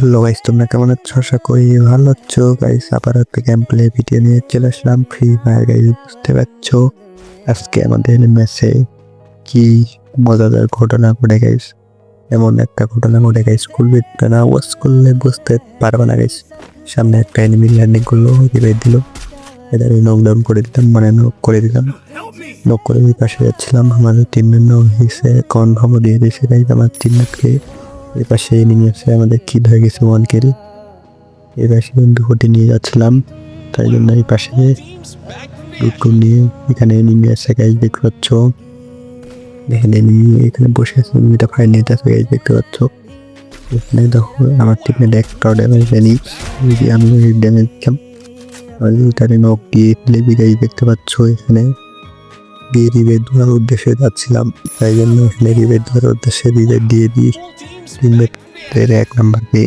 Hello guys তোমরা কেমন আছো? আশা করি ভালো আছো। গাইস আবার একটা গেম প্লে ভিডিও নিয়ে চলে আসলাম। ফ্রি ফায়ার গাইস বুঝতে পারছ? আজকে আমাদের ম্যাচে কি মজাদার ঘটনা ঘটে গাইস এমন একটা ঘটনা ঘটে গাইস খুলবে না ওয়াচ করলে বুঝতে পারবে না গাইস সামনে একটা এনিমি ল্যান্ডিং করল রিভাইভ দিল। এদের নকডাউন করে দিতাম মানে নক করে দিতাম নক করে ওই পাশে যাচ্ছিলাম। আমাদের টিমের নক হিসে কনফার্ম দিয়ে দিয়েছে গাইস আমার টিমমেটকে এই পাশে এনিমি আছে আমাদের কিল হয়ে গেছে ওয়ান কিল এই পাশে বন্ধুকটি নিয়ে যাচ্ছিলাম, তাই জন্য এই পাশে দুটো নিয়ে এখানে এনিমি আছে গাইজ দেখতে পাচ্ছ। এখানে নিয়ে, এখানে বসে আছে এনিমিটা ফাইন নিতে আছে গাইজ দেখতে পাচ্ছ। এখানে দেখো আমার টিমে একটা ড্যামেজ দেয়নি এই যে আমি ড্যামেজ দিলাম তারে নক দিয়ে ফেলে গাইজ দেখতে পাচ্ছ এখানে। গিয়ে রিভেট ধরার উদ্দেশ্যে যাচ্ছিলাম, তাই জন্য এখানে রিভেট ধরার উদ্দেশ্যে রিভেট দিয়ে দিই। টিমমেটের এক নাম্বারকে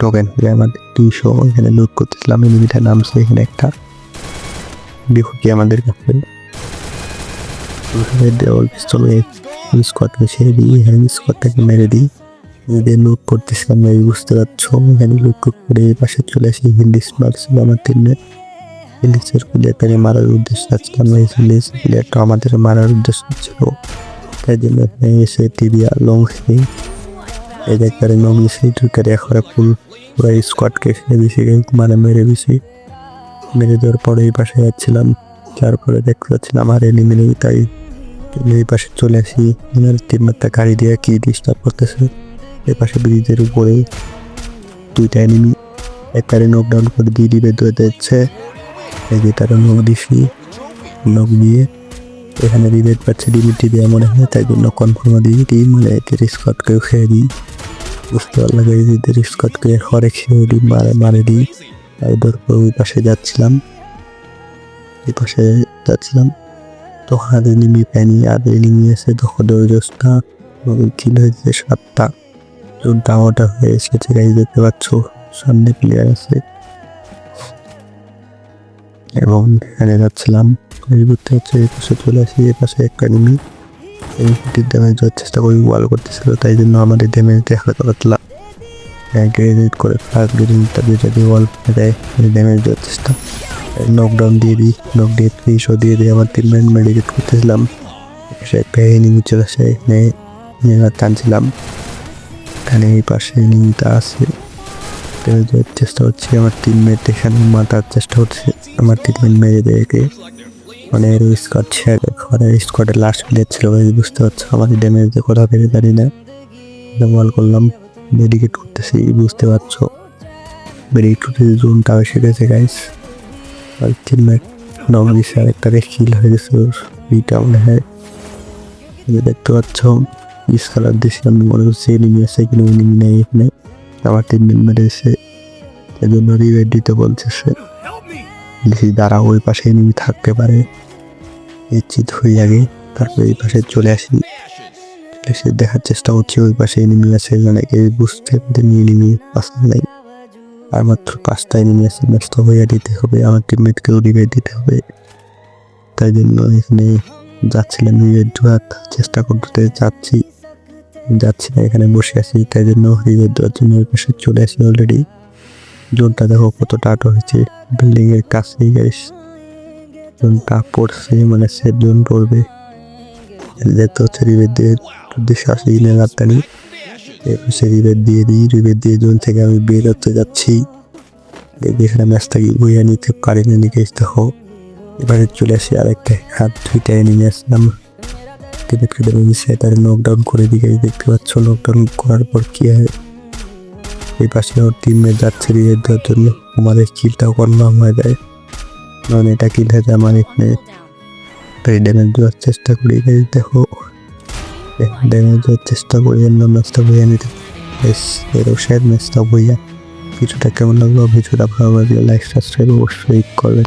টোকেন হয়ে আমাদের দুইশো এখানে লুট করতেছিলাম। এনিমিটা নামছে এখানে একটা। বিহুকি আমাদের কাছে পিস্তলে স্কোয়াডকে ছেড়ে দিই। এখানে স্কোয়াডটাকে মেরে দিই। এদের লুট করতেছিলাম, এই বুঝতে পারছ? এখানে লুট করে এই পাশে চলে আসি হিন্দি মারছিল আমার টিমে হিন্দিসের প্লেয়ারটাকে মারার উদ্দেশ্য আজকে আমরা হিন্দিস প্লেয়ারটা আমাদের মারার উদ্দেশ্য ছিল। তাই জন্য এখানে এসে টিভি এই দেখতে লং সেই ঢুকে একবারে ফুল পুরো স্কোয়াডকে খেলে দিছি মানে মেরে দিছি। মেরে দেওয়ার পরে এই পাশে যাচ্ছিলাম তারপরে দেখতে পাচ্ছিলাম আর এনিমি নেই তাই এই পাশে চলে আসি ওনার টিমমেটটা গাড়ি দিয়ে, কি ডিস্টার্ব করতেছে। এই পাশে ব্রিজের উপরে দুইটা এনিমি একবারে নকডাউন করে দিয়ে দিবে দৌড়ে যাচ্ছে এই যে তারা নক দিছি নক দিয়ে এখানে রিবেট পাচ্ছে ডিমিটি দেওয়া মনে হয় তাই জন্য কনফার্ম দিয়ে দিই মানে এদের স্কটকেও খেয়ে দিই। বুঝতে পারলাম যে এদের স্কটকে হরে খেয়ে দিই মারে মারে দিই। তারপর ওই পাশে যাচ্ছিলাম। এই পাশে যাচ্ছিলাম। তখন আর এনিমি প্যানি আর এনিমি এসে তখন দশটা কিল হয়েছে সাতটা। যোনটা ওটা হয়ে এসেছে গাড়ি দেখতে পাচ্ছ? সামনে প্লেয়ার আছে। এবং এখানে যাচ্ছিলাম। ঘুরতে হচ্ছে এই পাশে চলে আসি, এই পাশে একটা এনিমিটির ড্যামেজ দেওয়ার চেষ্টা করি ওয়াল করতেছিল, তাই জন্য আমাদের ড্যামেজ দেখা পাতলা গ্রেনেড করে ফায়ার গ্রেনেডটা দিয়ে যদি ওয়াল দেয় ড্যামেজ দেওয়ার চেষ্টা। নকডাউন দিয়ে দিই নক দিয়ে থ্রিশো দিয়ে দিয়ে আমার টিমমেট মেডিকেট করতেছিলাম। সে একটা এনিমি চলে আসে এখানে টানছিলাম। এখানে এই পাশে এনিমিটা আছে। ড্যামেজ দেওয়ার চেষ্টা হচ্ছে আমার টিমমেট এখানে মাতার চেষ্টা হচ্ছে আমার টিমমেট মেরে দেয় একে। মানে এর স্কোয়াড ঘরে স্কোয়াডের লাস্ট প্লেয়ার ছিল বুঝতে পারছ আমার ড্যামেজ দিয়ে কোথাও পেরে জানি না বল করলাম মেডিকেট করতেছি, বুঝতে পারছ। মেডিকেট করতেছি জোনটা এসে গেছে গাইস আর টিমমেট নর্মালি স্যার একটা কিল হয়ে গেছে এইটা মনে হয়। দেখতে পাচ্ছ ইস কালার আমি মনে করছি এনিমি আছে কিন্তু এনিমি নেই এখানে আমার টিমমেট মেরে এসে এই জন্য দিতে বলছে সে। দাঁড়া ওই পাশে এনিমি থাকতে পারে। নিশ্চিত হয়ে আগে, তারপরে এই পাশে চলে আসি। এসে দেখার চেষ্টা করছি, ওই পাশে এনিমি আছে অনেকে বুঝতে পারেনি এনিমি পাশে নাই আর মাত্র পাঁচটা এনিমি আছে, ব্যস্ত হয়ে দিতে হবে, আমার টিমমেটকেও রিভাইভ দিতে হবে। তাই জন্য এখানে যাচ্ছিলাম রিভাইভ দেওয়ার চেষ্টা করতে যাচ্ছি। যাচ্ছি না, এখানে বসে আছি, তাই জন্য রিভাইভ দেওয়ার জন্য ওই পাশে চলে আসি অলরেডি জোনটা দেখো কত টাটো হয়েছে বিল্ডিং এর কাছেই গাইস জোনটা পড়ছে মানে সেফ জোন পড়বে যেতে হচ্ছে রিভেট দিয়ে উদ্দেশ্যে আসি কিনা রাত্তানি এরপর সে রিভেট দিয়ে দিই। রিভেট দিয়ে জোন থেকে আমি বের হতে যাচ্ছি। এখানে ম্যাচটা কি বইয়া নিতে পারি না নিকে দেখো। এবারে চলে আসি আরেকটা হাত দুইটা এনিমি আসলাম। টিপেট কেটে নিচ্ছে তার নকডাউন করে দিকে। দেখতে পাচ্ছ নকডাউন করার পর কি হয় এই পাশে ওর টিমমেট যাচ্ছে রিভেট দেওয়ার জন্য। আমাদের কিলটাও কনফার্ম হয়ে যায়। কারণ এটা কি হয়ে আমার এখানে ড্যামেজ দেওয়ার চেষ্টা করি। দেখো ড্যামেজ দেওয়ার চেষ্টা করি অন্য ম্যাচটা বইয়ে নিতে। বেশ এরও শেয়ার ম্যাচটা বইয়া কেমন লাগল, ভিডিওটা ভালো লাগলে লাইক সাবস্ক্রাইব অবশ্যই করবেন।